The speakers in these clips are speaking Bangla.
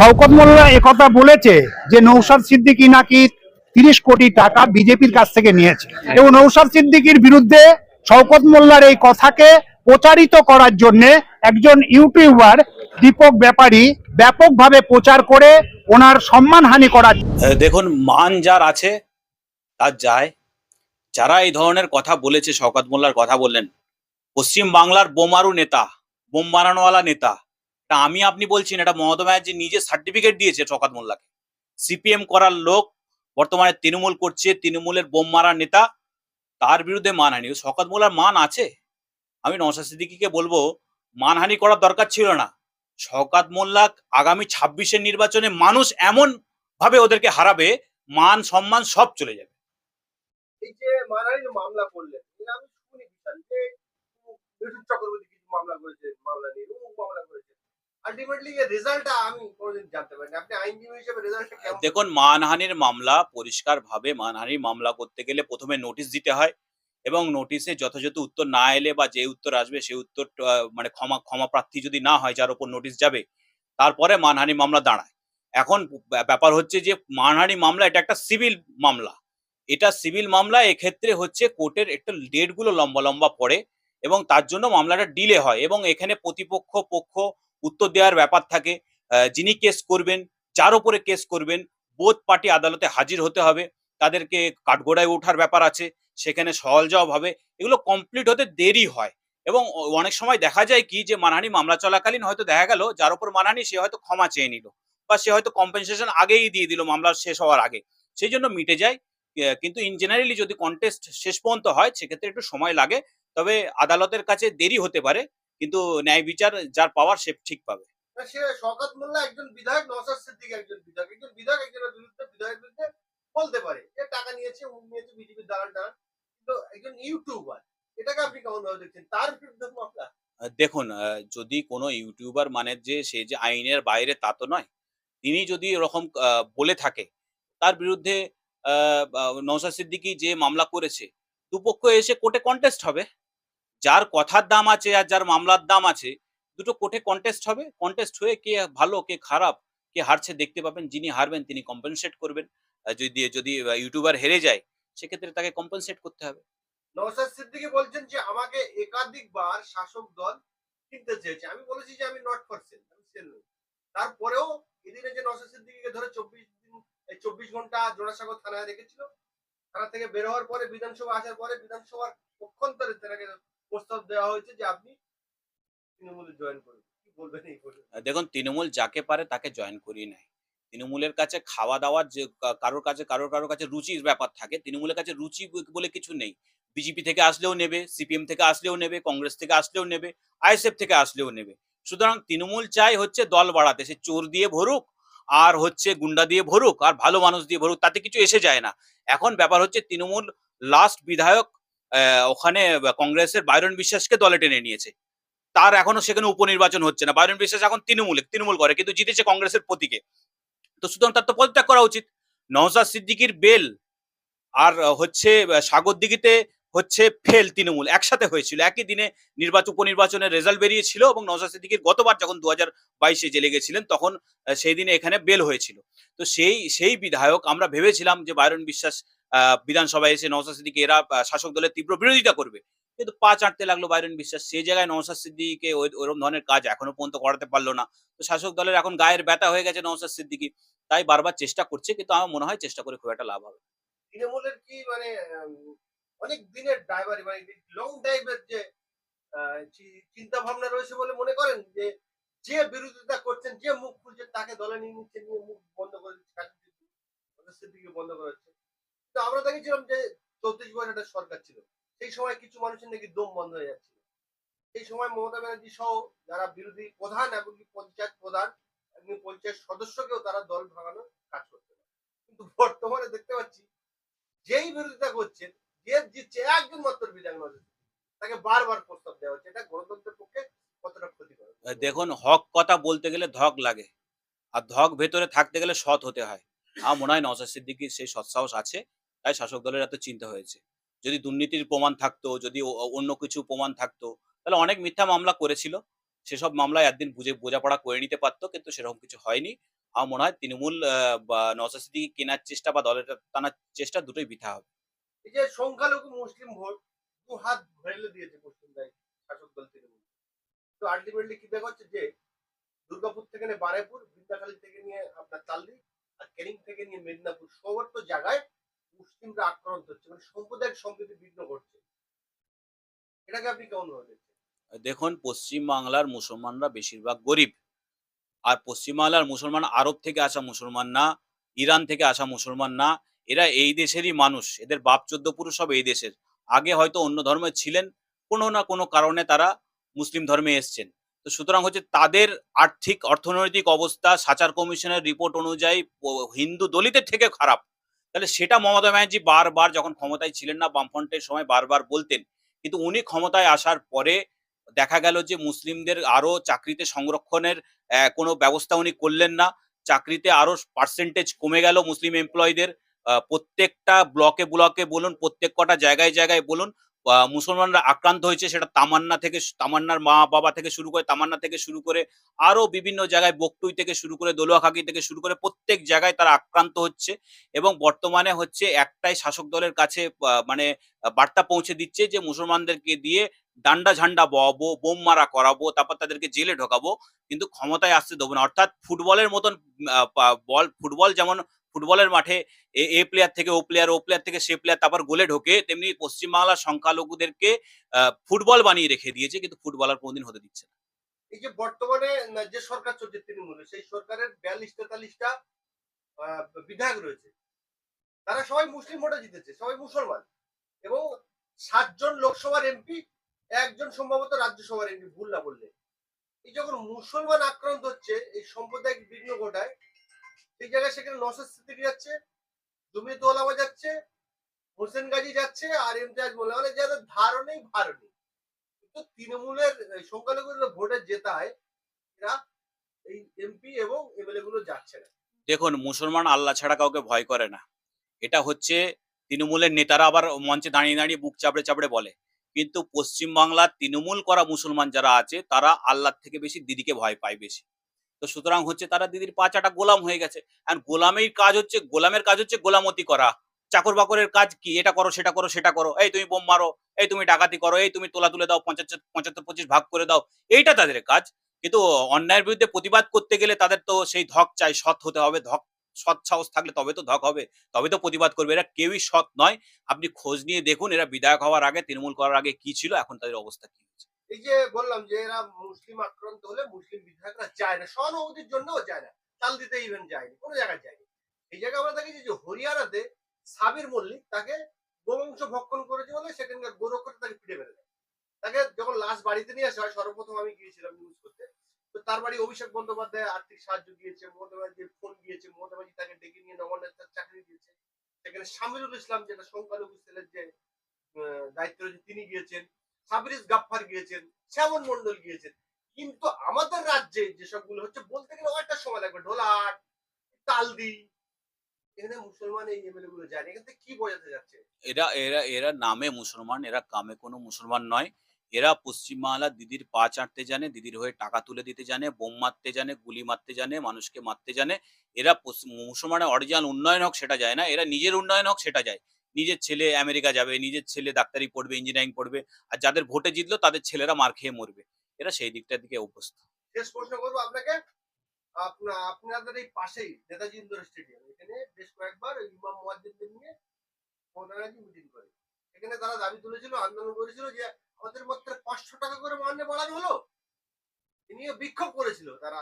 শওকত মোল্লা একথা বলেছে যে নৌসাদ সিদ্দিকী নাকি তিরিশ কোটি টাকা বিজেপির কাছ থেকে নিয়েছে। এবং নৌসাদ সিদ্দিকীর বিরুদ্ধে শওকত মোল্লার এই কথাকে প্রচারিত করার জন্য একজন ইউটিউবার, দীপক ব্যাপারী, ব্যাপকভাবে প্রচার করে ওনার সম্মানহানি করার দেখুন, মান যার আছে, তার যায়। যারা এই ধরনের কথা বলেছে, শওকত মোল্লার কথা বললেন পশ্চিম বাংলার বোমারু নেতা, বোম বানানোওয়ালা নেতা তা আমি আপনি বলছি না এটা মমতা ব্যানার্জি নিজে সার্টিফিকেট দিয়েছে শওকত মোল্লাকে। সিপিএম করার লোক বর্তমানে তৃণমূল করছে, তৃণমূলের বোম মারার নেতা, তার বিরুদ্ধে মানহানি। শওকত মোল্লার মান আছে? আমি নওশাদ সিদ্দিকীকে বলব, মানহানি করার দরকার ছিল না। শওকাত মোল্লা আগামী ছাব্বিশের নির্বাচনে মানুষ এমন ভাবে ওদেরকে হারাবে, মান, সম্মান সব চলে যাবে। মামলা করলেন আমি শুনি যে চক্রবর্তী কিছু মামলা করেছে, মামলা নিয়ে মামলা করেছে। দেখুন, মানহানির মামলা পরিষ্কার ভাবে মানহানির মামলা করতে গেলে প্রথমে নোটিশ দিতে হয় এবং নোটিশে যথাযথ উত্তর না এলে বা যে উত্তর আসবে সেই উত্তর মানে ক্ষমা ক্ষমা প্রার্থী যদি না হয়, যার উপর নোটিশ যাবে, তারপরে মানহানি মামলা দাঁড়ায়। এখন ব্যাপার হচ্ছে যে মানহানি মামলা এটা একটা সিভিল মামলা। এটা সিভিল মামলা, এক্ষেত্রে হচ্ছে কোর্টের একটা ডেটগুলো লম্বা লম্বা পড়ে এবং তার জন্য মামলাটা ডিলে হয় এবং এখানে প্রতিপক্ষ, পক্ষ উত্তর দেওয়ার ব্যাপার থাকে। যিনি কেস করবেন, যার উপরে কেস করবেন, বোধ পার্টি আদালতে হাজির হতে হবে। তাদেরকে কাঠগোড়ায় ওঠার ব্যাপার আছে, সেখানে সহল জবাব হবে। এগুলো কমপ্লিট হতে দেরি হয় এবং অনেক সময় দেখা যায় কি যে মানহানি মামলা চলাকালীন হয়তো দেখা গেল, যার উপর মানহানি সে হয়তো ক্ষমা চেয়ে নিল বা সে হয়তো কম্পেনসেশন আগেই দিয়ে দিল, মামলা শেষ হওয়ার আগে। সেই জন্য মিটে যায়। কিন্তু ইন জেনারেলি যদি কন্টেস্ট শেষ পর্যন্ত হয়, সেক্ষেত্রে একটু সময় লাগে। তবে আদালতের কাছে দেরি হতে পারে। কিন্তু ন্যায় বিচার যার পাওয়ার সে ঠিক পাবে। সে মোল্লা একজন বিধায়ক সিদ্দিক একজন বিধায়ক। একজন বিধায়ক একজনের বিরুদ্ধে বিধায়কের বিরুদ্ধে বলতে পারে। যে টাকা নিয়েছে উনি নিয়েছে বিজেপির দালাল টালাল কিন্তু একজন ইউটিউবার এটাকে আপনি কেমন ভাবে দেখছেন? তার বিরুদ্ধে মামলা? দেখুন যদি কোনো ইউটিউবার মানে যে সে যে আইনের বাইরে তা তো নয়। তিনি যদি এরকম বলে থাকে তার বিরুদ্ধে নওশাদ সিদ্দিকী যে মামলা করেছে দুপক্ষ এসে কোর্টে কন্টেস্ট হবে। যার কথার দাম আছে আর যার মামলার দাম আছে, দুটো কোর্টে কন্টেস্ট হবে। কন্টেস্ট হয়ে কে ভালো, কে খারাপ, কে হারছে দেখতে পাবেন। যিনি হারবেন তিনি কম্পেনসেট করবেন। যদি যদি ইউটিউবার হেরে যায়, সেক্ষেত্রে তাকে কম্পেনসেট করতে হবে। সিদ্দিকি বলছেন যে, আমাকে একাধিকবার শাসক দল কিনতে চেয়েছে। আমি বলেছি যে, আমি নট ফর সেল আমি সেল তারপরেও এদিনে যে নওশাদ সিদ্দিকিকে ধরে চব্বিশ দিন চব্বিশ ঘণ্টা জোড়াসাগর থানায় রেখেছিল। থানা থেকে বের হওয়ার পরে বিধানসভা আসার পরে বিধানসভার পক্ষান্তরে তাকে প্রস্তাব দেওয়া হয়েছে যে আপনি তৃণমূলে জয়েন করুন। দেখুন, তৃণমূল যাকে পারে তাকে জয়েন করিয়ে নেয়। তৃণমূলের কাছে খাওয়া দাওয়ার যে কারোর কাছে, কারোর কারোর কাছে রুচির ব্যাপার থাকে, তৃণমূলের কাছে রুচি বলে কিছু নেই। বিজেপি থেকে আসলেও নেবে, সিপিএম থেকে আসলেও নেবে, কংগ্রেস থেকে আসলেও নেবে, আইএসএফ থেকে আসলেও নেবে। সুতরাং তৃণমূল চাই হচ্ছে দল বাড়াতে, সে চোর দিয়ে ভরুক, আর হচ্ছে গুন্ডা দিয়ে ভরুক, আর ভালো মানুষ দিয়ে ভরুক, তাতে কিছু এসে যায় না। এখন ব্যাপার হচ্ছে তৃণমূল লাস্ট বিধায়ক ওখানে কংগ্রেসের বাইরন বিশ্বাসকে দলে টেনে নিয়েছে। তার এখনও সেখানে উপনির্বাচন হচ্ছে না। বাইরন বিশ্বাস এখন তৃণমূলে তৃণমূল করে কিন্তু জিতেছে কংগ্রেসের প্রতীকে। তো সুতরাং তার তো পদত্যাগ করা উচিত। নওজাদ সিদ্দিকির বেল আর হচ্ছে আহ, সাগরদিঘিতে হচ্ছে ফেল তৃণমূল। একসাথে হয়েছিল। একই দিনে নির্বাচন উপনির্বাচনের রেজাল্ট বেরিয়েছিল এবং নওজাদ সিদ্দিকির গতবার যখন দু হাজার বাইশে জেলে গেছিলেন তখন সেই দিনে এখানে বেল হয়েছিল। তো সেই সেই বিধায়ক আমরা ভেবেছিলাম যে বাইরন বিশ্বাস বিধানসভায় এসে নওজাদ সিদ্দিকি এরা শাসক দলের তীব্র বিরোধিতা করবে। কিন্তু পা চাটতে লাগল বাইরন বিশ্বাস। সেই জায়গায় নওশাদ সিদ্দিকিকে ওই- ওরকম ধরনের কাজ এখনও পর্যন্ত করাতে পারল না। তো শাসক দলের এখন গায়ের ব্যথা হয়ে গেছে নওশাদ সিদ্দিকি। তাই বারবার চেষ্টা করছে কিন্তু আমার মনে হয় চেষ্টা করে খুব একটা লাভ হবে তৃণমূলের কি মানে অনেক দিনের ড্রাইভার মানে লং ড্রাইভের যে চিন্তা ভাবনা রয়েছে বলে মনে করেন? যে যে বিরোধিতা করছেন যে মুখ খুলছেন তাকে দলে নিয়ে নিচ্ছে নিয়ে মুখ বন্ধ করে দিচ্ছে সিদ্দিকী, সিদ্দিকী বন্ধ করে তো আমরা দেখেছিলাম যে চৌত্রিশ বছর একটা সরকার ছিল। সেই সময় কিছু মানুষের নাকি দম বন্ধ হয়ে যাচ্ছিল। সেই সময় মমতা ব্যানার্জি সহ যারা বিরোধী প্রধান এমনকি পঞ্চায়েত প্রধান এমনি পঞ্চায়েত সদস্যকেও তারা দল ভাঙানোর কাজ করতে কিন্তু বর্তমানে দেখতে পাচ্ছি, যেই বিরোধিতা করছেন যে জিতছে, একজন মাত্র নজর তাকে বারবার প্রস্তাব দেওয়া হচ্ছে। এটা গণতন্ত্রের পক্ষে কতটা ক্ষতিকর? দেখুন, হক কথা বলতে গেলে ধক লাগে। আর ধক ভেতরে থাকতে গেলে সৎ হতে হয়। আমার মনে হয় নওশাদ সিদ্দিকির সেই সৎসাহস আছে। তাই শাসক দলের এত চিন্তা হয়েছে। যদি দুর্নীতির প্রমাণ থাকতো, যদি অন্য কিছু প্রমাণ থাকতো, তাহলে অনেক মিথ্যা মামলা করেছিল। সেসব মামলায় একদিন বুঝে, বোঝাপড়া করে নিতে পারতো, কিন্তু সেরকম কিছু হয়নি। আমার মনে হয় তৃণমূল বা কেনার চেষ্টা বা দলের টানার চেষ্টা দুটোই বৃথা হবে। এই যে সংখ্যালঘু মুসলিম ভোট, দু হাত দিয়েছে দায় শাসক দল তৃণমূল। তো আলটিমেটলি কি দেখা যাচ্ছে যে, দুর্গাপুর থেকে নিয়ে বারাইপুর, বিদ্যাখালী থেকে নিয়ে আপনার আর ক্যানিং থেকে নিয়ে মেদিনীপুর সমস্ত জায়গায় মুসলিমরা আক্রান্ত হচ্ছে মানে সাম্প্রদায়িক সম্প্রীতি বিঘ্ন করছে। এটাকে আপনি কেমন ভাবে দেখুন পশ্চিমবাংলার মুসলমানরা বেশিরভাগ গরিব। আর পশ্চিমবাংলার মুসলমান আরব থেকে আসা মুসলমান না, ইরান থেকে আসা মুসলমান না, এরা এই দেশেরই মানুষ। এদের বাপ চোদ্দ পুরুষ সব এই দেশের। আগে হয়তো অন্য ধর্মে ছিলেন, কোনো না কোনো কারণে তারা মুসলিম ধর্মে এসছেন। তো সুতরাং হচ্ছে তাদের আর্থিক, অর্থনৈতিক অবস্থা, সাচার কমিশনের রিপোর্ট অনুযায়ী হিন্দু দলিতের থেকে খারাপ। তাহলে সেটা মমতা ব্যানার্জি বারবার যখন ক্ষমতায় ছিলেন না, বামফ্রন্টের সময় বারবার বলতেন। কিন্তু উনি ক্ষমতায় আসার পরে দেখা গেল যে মুসলিমদের আরও চাকরিতে সংরক্ষণের কোনো ব্যবস্থা উনি করলেন না। চাকরিতে আরও পার্সেন্টেজ কমে গেল মুসলিম এমপ্লয়ীদের প্রত্যেকটা ব্লকে ব্লকে বলুন, প্রত্যেক কটা জায়গায় জায়গায় বলুন মুসলমানরা আক্রান্ত হয়েছে, সেটা তামান্না থেকে তামান্নার মা বাবা থেকে শুরু করে, তামান্না থেকে শুরু করে আরও বিভিন্ন জায়গায় বকটুই থেকে শুরু করে, দোলুয়াখাকি থেকে শুরু করে প্রত্যেক জায়গায় তারা আক্রান্ত হচ্ছে এবং বর্তমানে হচ্ছে একটাই শাসক দলের কাছে মানে বার্তা পৌঁছে দিচ্ছে যে মুসলমানদেরকে দিয়ে ডান্ডা ঝান্ডা বওয়াবো বোম মারা করাবো, তারপর তাদেরকে জেলে ঢোকাবো, কিন্তু ক্ষমতায় আসতে দেবো না। অর্থাৎ ফুটবলের মতন বল, ফুটবল যেমন ফুটবলের মাঠে এ প্লেয়ার থেকে ও প্লেয়ার ও প্লেয়ার থেকে সে প্লেয়ার তারপর গোলে ঢোকে, তেমনি পশ্চিমবাংলার সংখ্যালঘুদেরকে ফুটবল বানিয়ে রেখে দিয়েছে, কিন্তু ফুটবলার কোনোদিন হতে দিচ্ছে না। এই যে বর্তমানে যে সরকার চলছে সেই সরকারের বিয়াল্লিশ তেতাল্লিশটা বিধায়ক রয়েছে। তারা সবাই মুসলিম ভোটে জিতেছে, সবাই মুসলমান। এবং সাতজন লোকসভার এমপি, একজন সম্ভবত রাজ্যসভার এমপি, ভুল না বললে। এই যখন মুসলমান আক্রান্ত হচ্ছে, এই সাম্প্রদায়িক বিঘ্ন ঘটায় সেই জায়গায় সেখানে নসর সিদ্দিকি যাচ্ছে জমিয়ত ওলামা যাচ্ছে হোসেন গাজী যাচ্ছে আর ইমতিয়াজ মোল্লা। মানে যাদের ধারণেই ভার নেই। কিন্তু তৃণমূলের, এই সংখ্যালঘুদের ভোটে জেতায় এরা এই এমপি এবং এমএলএ গুলো যাচ্ছে না। দেখুন, মুসলমান আল্লাহ ছাড়া কাউকে ভয় করে না। এটা হচ্ছে তৃণমূলের নেতারা আবার মঞ্চে দাঁড়িয়ে দাঁড়িয়ে বুক চাপড়ে চাপড়ে বলে। কিন্তু পশ্চিমবাংলার তৃণমূল করা মুসলমান যারা আছে, তারা আল্লাহর থেকে বেশি দিদিকে ভয় পায় বেশি। তো সুতরাং হচ্ছে তারা দিদির পাঁচাটা গোলাম হয়ে গেছে। আর গোলামের কাজ হচ্ছে, গোলামের কাজ হচ্ছে গোলামতি করা। চাকর বাকরের কাজ কি? এটা করো, সেটা করো সেটা করো। এই তুমি বোম মারো, এই তুমি ডাকাতি করো, এই তুমি তোলা তুলে দাও পঞ্চাশ পঁচাত্তর, পঁচিশ ভাগ করে দাও। এইটা তাদের কাজ। কিন্তু অন্যায়ের বিরুদ্ধে প্রতিবাদ করতে গেলে তাদের তো সেই ধক চাই, সৎ হতে হবে। ধক, সৎ সাহস থাকলে তবে তো ধক হবে। তবে তো প্রতিবাদ করবে। এরা কেউই সৎ নয়। আপনি খোঁজ নিয়ে দেখুন, এরা বিধায়ক হওয়ার আগে, তৃণমূল করার আগে কি ছিল, এখন তাদের অবস্থা কি হচ্ছে এই যে বললাম যে এরা মুসলিম আক্রান্ত হলে মুসলিম বিধায়করা যায় না, সহানুভূতির জন্যও যায় না। তাল দিতে ইভেন যায়নি, কোনো জায়গায় যায়নি। এই জায়গায় আমরা দেখেছি যে হরিয়ানাতে সাবির মল্লিক তাকে গোবংশ ভক্ষণ করেছে বলে সেখানকার গোরক্ষটা তাকে ফিরে ফেলে দেয়। তাকে যখন লাশ বাড়িতে নিয়ে আসা, হয় সর্বপ্রথম আমি গিয়েছিলাম নিউজ করতে, তো তার বাড়ি অভিষেক বন্দ্যোপাধ্যায় আর্থিক সাহায্য দিয়েছে, মমতা ফোন দিয়েছে, মমতা তাকে ডেকে নিয়ে নবান্নের তার চাকরি দিয়েছে। সেখানে শামিরুল ইসলাম, যেটা সংখ্যালঘু সেলের যে দায়িত্ব রয়েছে, তিনি গিয়েছেন। সাবরিজ গাফফার গিয়েছেন শ্যামন মন্ডল গিয়েছেন। কিন্তু আমাদের রাজ্যে যেসবগুলো হচ্ছে, বলতে গেলে অনেকটা সময় লাগবে। ঢোলাট তালদি, এখানে মুসলমান এই এমএলএ গুলো যায় এখান থেকে কি বোঝাতে যাচ্ছে? এরা এরা এরা নামে মুসলমান, এরা কামে কোনো মুসলমান নয়। এরা পশ্চিমবাংলার দিদির পা চাটতে জানে, দিদির হয়ে টাকা তুলে দিতে জানে, বোম মারতে জানে, গুলি মারতে জানে, মানুষকে মারতে জানে। এরা মুসলমানের অরিজিনাল উন্নয়ন হোক সেটা যায় না, এরা নিজের উন্নয়ন হোক সেটা যায়। নিজের ছেলে আমেরিকা যাবে, নিজের ছেলে ডাক্তারি পড়বে ইঞ্জিনিয়ারিং পড়বে, আর যাদের ভোটে জিতলো তাদের ছেলেরা মার খেয়ে মরবে। এরা সেই দিকটার দিকে অভ্যস্ত। শেষ প্রশ্ন করব আপনাকে। আপনাদের এই পাশেই নেতাজি ইন্দোর স্টেডিয়াম। এখানে বেশ কয়েকবার ইমাম মুয়াজ্জিনদের নিয়ে মৌলানাজি মিটিং করে। এখানে তারা দাবি তুলেছিল, আন্দোলন করেছিল যে আমাদের মাত্র পাঁচশো টাকা করে মান্য বাড়ানো হলো এ নিয়ে বিক্ষোভ করেছিল তারা।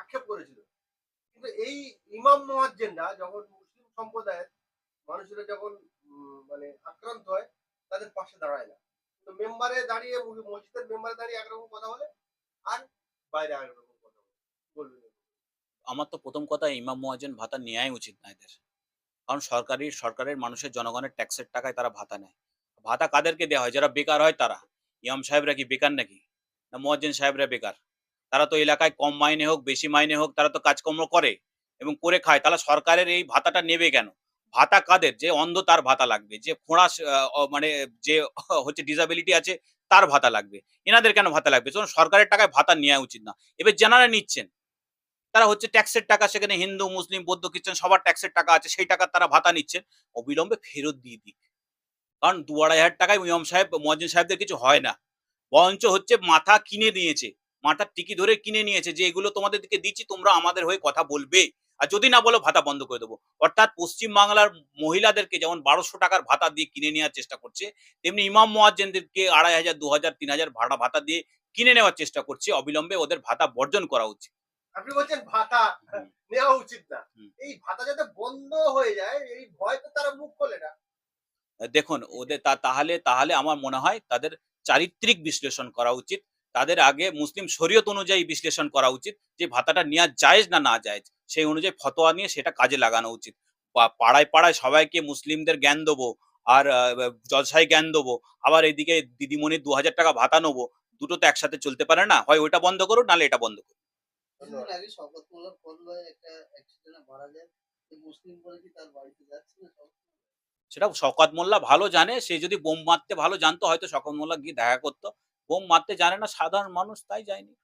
আক্ষেপ করেছিল। কিন্তু এই ইমাম মুয়াজ্জিনরা যখন মুসলিম সম্প্রদায়ের মানুষেরা যখন মানে আক্রান্ত হয়, তাদের পাশে দাঁড়ায় না। তো মেম্বারে দাঁড়িয়ে, মসজিদের মেম্বারে দাঁড়িয়ে একরকম কথা বলে, আর বাইরে একরকম কথা বলে। বলবেন আমার তো প্রথম কথা, ইমাম মুয়াজ্জিন ভাতা নেওয়াই উচিত না এদের। কারণ সরকারি, সরকারের মানুষের জনগণের ট্যাক্সের টাকায় তারা ভাতা নেয়। ভাতা কাদেরকে দেওয়া হয়? যারা বেকার হয় তারা। ইমাম সাহেবরা কি বেকার নাকি? না, মুয়াজ্জিন সাহেবরা বেকার। তারা তো এলাকায় কম মাইনে হোক, বেশি মাইনে হোক, তারা তো কাজকর্ম করে এবং করে খায়। তাহলে সরকারের এই ভাতাটা নেবে কেন? ভাতা কাদের? যে অন্ধ তার ভাতা লাগবে, যে খোঁড়া মানে যে হচ্ছে ডিসাবিলিটি আছে, তার ভাতা লাগবে। এনাদের কেন ভাতা লাগবে? যখন সরকারের টাকায় ভাতা নেওয়া উচিত না। এবার যারা নিচ্ছেন, তারা হচ্ছে ট্যাক্সের টাকা, সেখানে হিন্দু, মুসলিম, বৌদ্ধ, খ্রিস্টান, সবার ট্যাক্সের টাকা আছে, সেই টাকা তারা ভাতা নিচ্ছেন। অবিলম্বে ফেরত দিয়ে দিক। কারণ দু আড়াই হাজার টাকায় ইমাম সাহেব মহাজিন সাহেবদের কিছু হয় না। বরঞ্চ হচ্ছে মাথা কিনে নিয়েছে মাথার টিকি ধরে কিনে নিয়েছে যে, এগুলো তোমাদের দিকে দিচ্ছি, তোমরা আমাদের হয়ে কথা বলবে। আর যদি না বলো ভাতা বন্ধ করে দেবো। অর্থাৎ পশ্চিম বাংলার মহিলাদেরকে যেমন বারোশো টাকার ভাতা দিয়ে কিনে নেওয়ার চেষ্টা করছে তেমনি ইমাম মোয়াজ্জেনদেরকে আড়াই হাজার দু হাজার তিন হাজার ভাড়া ভাতা দিয়ে কিনে নেওয়ার চেষ্টা করছে। অবিলম্বে ওদের ভাতা বর্জন করা উচিত। আপনি বলছেন ভাতা নেওয়া উচিত না। এই ভাতা যাতে বন্ধ হয়ে যায় এই ভয় তো তারা মুখ খোলে না। দেখুন ওদের তা তাহলে তাহলে আমার মনে হয় তাদের চারিত্রিক বিশ্লেষণ করা উচিত। তাদের আগে মুসলিম শরীয়ত অনুযায়ী বিশ্লেষণ করা উচিত যে ভাতাটা নেওয়া জায়েজ না না জায়েজ। সেই অনুযায়ী ফতোয়া নিয়ে সেটা কাজে লাগানো উচিত। পাড়ায় পাড়ায় সবাইকে মুসলিমদের জ্ঞান দেবো আর জলসায় জ্ঞান দেবো। আবার এইদিকে দিদিমণির দু হাজার টাকা ভাতা নেব। দুটো তো একসাথে চলতে পারে না। হয় ওইটা বন্ধ করো নাহলে এটা বন্ধ করো? সেটা শওকত মোল্লা ভালো জানে। সে যদি বোম মারতে ভালো জানতো হয়তো শওকত মোল্লা গিয়ে দেখা করতো। বোম মারতে জানে না সাধারণ মানুষ তাই যায়নি।